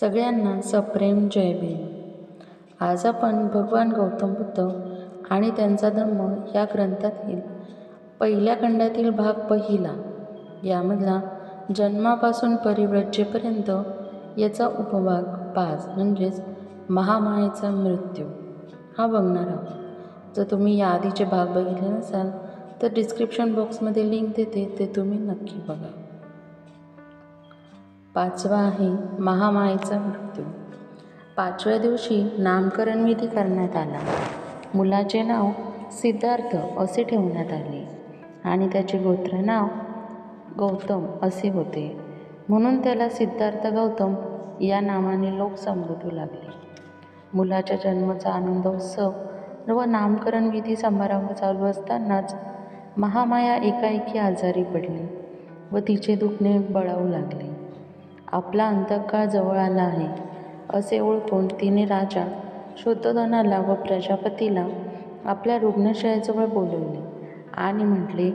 सगळ्यांना सप्रेम जय भीम. आज आपण भगवान गौतम बुद्ध आणि त्यांचा धम्म या ग्रंथातील पहिल्या खंडातील भाग पहिला यामधला जन्मापासून परिव्रजेपर्यंत याचा उपभाग पाच म्हणजेच महामायेचा मृत्यू. हा बघणार आहोत. जर तुम्ही या आधीचे भाग बघितले नसाल तर डिस्क्रिप्शन बॉक्समध्ये लिंक देते ते तुम्ही नक्की बघा. पाचवा आहे महामायेचा मृत्यू. पाचव्या दिवशी नामकरण विधी करण्यात आला. मुलाचे नाव सिद्धार्थ असे ठेवण्यात आले आणि त्याचे गोत्र नाव गौतम असे होते. म्हणून त्याला सिद्धार्थ गौतम या नावाने लोक संबोधू लागले. मुलाच्या जन्माचा आनंदोत्सव व नामकरण विधी समारंभ चालू असतानाच महामाया एकाएकी आजारी पडली व तिचे दुखणे बळावू लागले. आपला अंतकाळ जवळ आला आहे. असे ओळखून तिने राजा शुद्धोधनाला व प्रजापतीला आपल्या रुग्णशयाजवळ बोलवले आणि म्हटले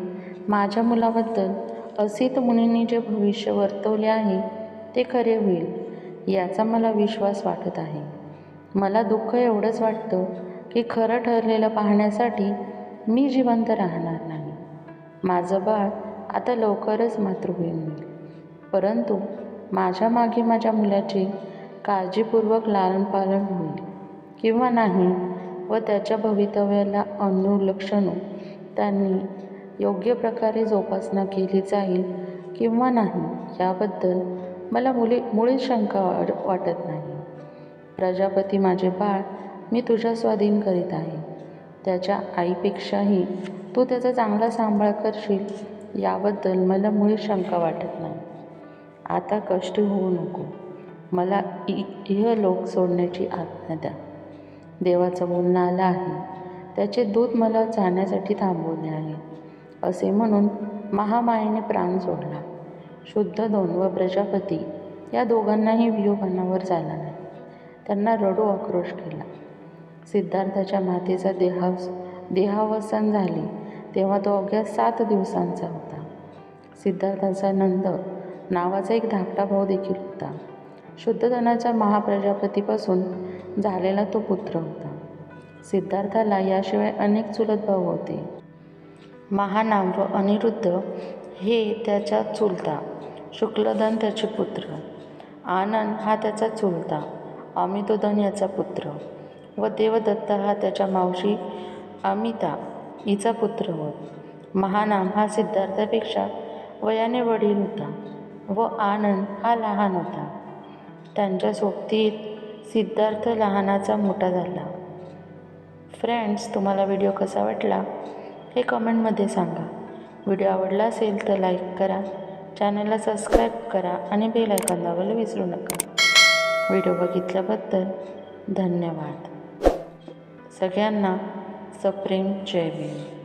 माझ्या मुलाबद्दल असित मुनींनी जे भविष्य वर्तवले आहे ते खरे होईल याचा मला विश्वास वाटत आहे. मला दुःख एवढंच वाटतं की खरं ठरलेलं पाहण्यासाठी मी जिवंत राहणार नाही. माझं बाळ आता लवकरच मातृभूमी होईल परंतु माझ्या मागे माझ्या मुलाची काळजीपूर्वक लालनपालन होईल किंवा नाही व त्याच्या भवितव्याला अनुलक्षण त्यांनी योग्य प्रकारे जोपासना केली जाईल किंवा नाही याबद्दल मला मुली मुळीच शंका वाटत नाही. प्रजापती माझे बाळ मी तुझ्या स्वाधीन करीत आहे. त्याच्या आईपेक्षाही तू त्याचा चांगला सांभाळ करशील याबद्दल मला मुळीच शंका वाटत नाही. आता कष्ट होऊ नको. मला इ इहलोक सोडण्याची आज्ञा द्या. देवाचं बोलणं आलं आहे. त्याचे दूत मला जाण्यासाठी थांबवले आहे. असे म्हणून महामायेने प्राण सोडला. शुद्ध दोन व प्रजापती या दोघांनाही वियोगानावर झाला नाही. त्यांना रडू आक्रोश केला. सिद्धार्थाच्या मातेचा देहाव देहावसन झाले तेव्हा तो अवघ्या सात दिवसांचा होता. सिद्धार्थाचा नंद नावाचा एक धाकटा भाऊ देखील होता. शुद्धधनाच्या महाप्रजापतीपासून झालेला तो पुत्र होता. सिद्धार्थाला याशिवाय अनेक चुलत भाऊ होते. महानाम व अनिरुद्ध हे त्याचा चुलता शुक्लधन त्याचे पुत्र. आनंद हा त्याचा चुलता अमितोधन याचा पुत्र व देवदत्त हा त्याच्या मावशी अमिता हिचा पुत्र होत महानाम हा सिद्धार्थापेक्षा वयाने वडील होता. व आनंद हा लहान होता. त्यांच्या सोबतीत सिद्धार्थ लहानाचा मोठा झाला. फ्रेंड्स तुम्हाला व्हिडिओ कसा वाटला? हे कमेंटमध्ये सांगा. व्हिडिओ आवडला असेल तर लाईक करा. चॅनलला सबस्क्राईब करा आणि बेल आयकॉन दाबायला विसरू नका. व्हिडिओ बघितल्याबद्दल धन्यवाद. सगळ्यांना सप्रेम जय भीम.